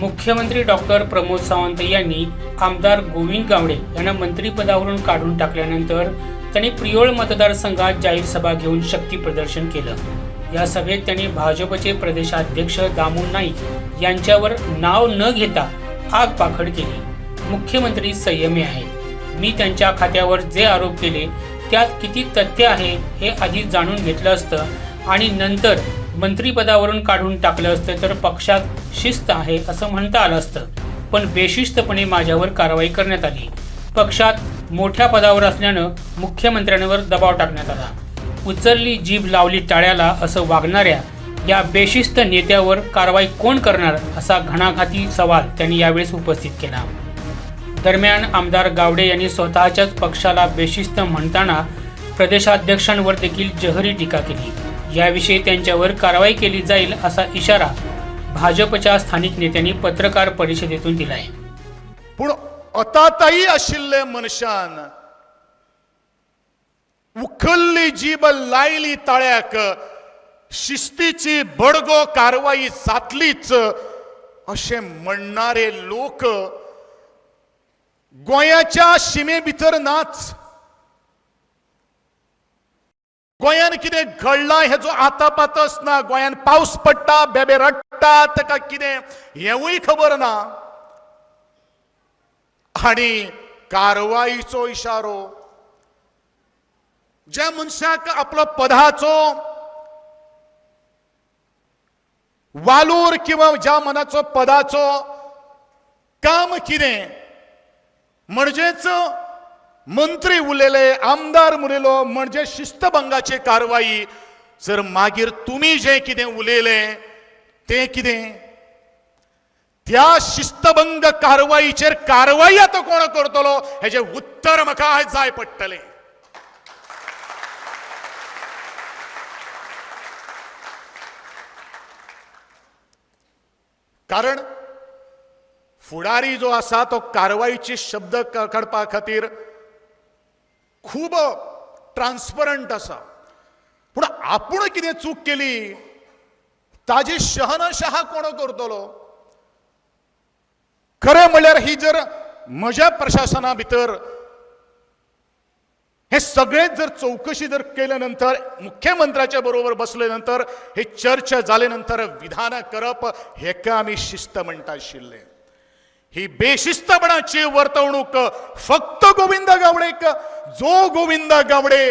मुख्यमंत्री डॉक्टर प्रमोद सावंत यांनी आमदार गोविंद गावडे यांना मंत्रिपदावरून काढून टाकल्यानंतर त्यांनी प्रियोळ मतदारसंघात जाहीर सभा घेऊन शक्ती प्रदर्शन केलं. या सभेत त्यांनी भाजपचे प्रदेशाध्यक्ष दामू नाईक यांच्यावर नाव न घेता आग पाखड केली. मुख्यमंत्री संयमी आहेत. मी त्यांच्या खात्यावर जे आरोप केले त्यात किती तथ्य आहे हे आधी जाणून घेतलं असतं आणि नंतर मंत्रिपदावरून काढून टाकलं असतं तर पक्षात शिस्त आहे असं म्हणता आलं असतं. पण बेशिस्तपणे माझ्यावर कारवाई करण्यात आली. पक्षात मोठ्या पदावर असल्यानं मुख्यमंत्र्यांवर दबाव टाकण्यात आला. उचलली जीभ लावली टाळ्याला असं वागणाऱ्या या बेशिस्त नेत्यावर कारवाई कोण करणार असा घणाघाती सवाल त्यांनी यावेळेस उपस्थित केला. दरम्यान आमदार गावडे यांनी स्वतःच्याच पक्षाला बेशिस्त म्हणताना प्रदेशाध्यक्षांवर देखील जहरी टीका केली. याविषयी त्यांच्यावर कारवाई केली जाईल असा इशारा भाजपच्या स्थानिक नेत्यांनी पत्रकार परिषदेतून दिलाय. पूण अताताई आशिल्ले मनशान उखल्ली जीब लायली ताळ्याक शिस्तीची बडगो कारवाई जातलीच असे म्हणणारे लोक गोंयाच्या शिमे भितर नाच गोंयान कितें घडलां हेजो आतापातच ना गोंयान पावस पडटा बेबे रडटा ताका कितें हेवूय खबर ना. आनी कारवाईचो इशारो ज्या मनशाक आपलो पदाचो वालूर किंवा ज्या मनाचो पदाचो काम कितें म्हणजेच मंत्री उरलेले आमदार उरलेलो म्हणजे शिस्तभंगाची कारवाई. जर मागीर तुम्ही जे कितें उलयलें तें कितें? त्या शिस्तभंग कारवाईचेर कारवाई आतां कोण करतलो? हेजे उत्तर म्हाका आयज जाय पडटलें. कारण फुडारी जो आसा तो कारवाईचे शब्द काडपा खातीर खूब ट्रान्सपरंट आसा पूण आपूण कितें चूक केली? ताजी शहनशहा कोण करतलो? खरें म्हणल्यार ही जर म्हज्या प्रशासना भितर हे सगळेच जर चौकशी जर केल्या नंतर मुख्यमंत्र्याच्या बरोबर बसले नंतर हे चर्चा जाले नंतर विधान करप हेका आमी शिस्त म्हणटा आशिल्ले ही बेशिस्तपणाची वर्तवणूक फक्त गोविंद गावडेक जो गोविंद गावडे